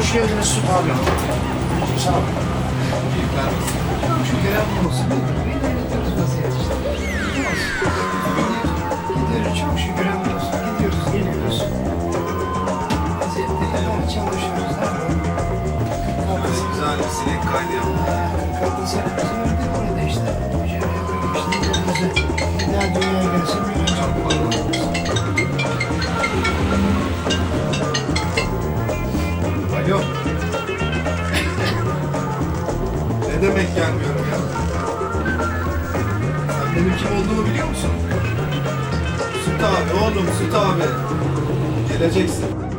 Hoş geldiniz Süt abi. Sağ ol. Şu gelen olsun. Bir de gidiyoruz vaziyet işte. Gidiyoruz çok şükür hamdolsun. Gidiyoruz geliyoruz. Vaziyette ileride çalışıyoruz. Güzel bir sinek kaydı yaptı. 46 senemizi Alo. ne demek gelmiyorum ya? Sen benim kim olduğumu biliyor musun? Süt abi oğlum Süt abi. Geleceksin.